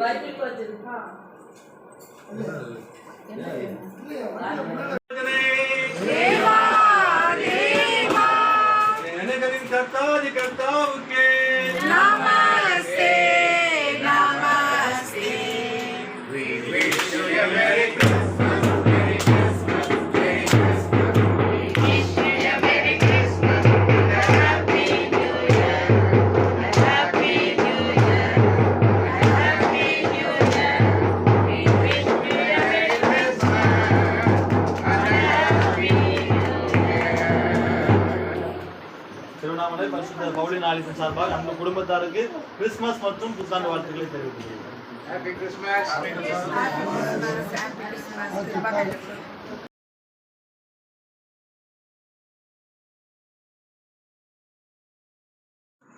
Bible Tiruvannamalai பரிசுத்த பவுலின் ஆலயத்தின் சார்பாக அந்த குடும்பத்தாருக்கு கிறிஸ்துமஸ் மற்றும் புத்தாண்டு வாழ்த்துக்களை Christmas.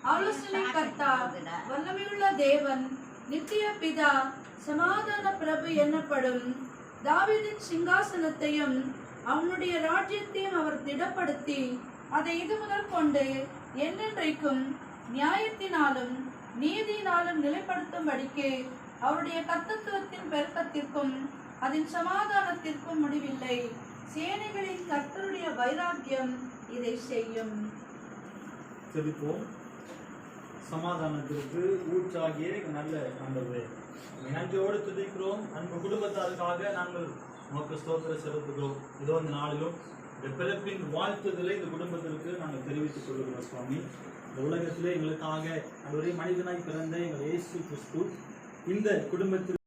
ஆலோசனை கர்த்தா வல்லமையுள்ள தேவன் நித்திய பிதா சமாதான பிரபு என்னப்படும் தாவீதின் சிங்காசனத்தையும் அவனுடைய ராஜ்யத்தையும் அவர் திடப்படுத்தி அதை இது முதல் கொண்டு என்னென்றைக்கும் நியாயத்தினாலும் நீதியினாலும் நிலைப்படுத்தும்படிக்கு அவருடைய கத்தத்துவத்தின் பெருக்கத்திற்கும் அதன் சமாதானத்திற்கும் முடிவில்லை. சேனைகளின் கர்த்தருடைய வைராக்கியம் இதை செய்யும். செபிப்போம். சமாதானத்திற்கு ஊற்றாகிய நல்ல ஆண்டவரே நன்றியோடு துதிக்கிறோம். அன்பு குடும்பத்தாருக்காக நாங்கள் உமக்கு ஸ்தோத்திர செலுத்துகிறோம். இதோ இந்த நாளிலும் பிறப்பின் வாழ்த்துதலை இந்த குடும்பத்திற்கு நாங்கள் தெரிவித்துக் கொள்கிறோம் சுவாமி. இந்த உலகத்திலே எங்களுக்காக அதுவரை மனிதனாய் பிறந்த எங்கள் இயேசு கிறிஸ்து இந்த குடும்பத்தில்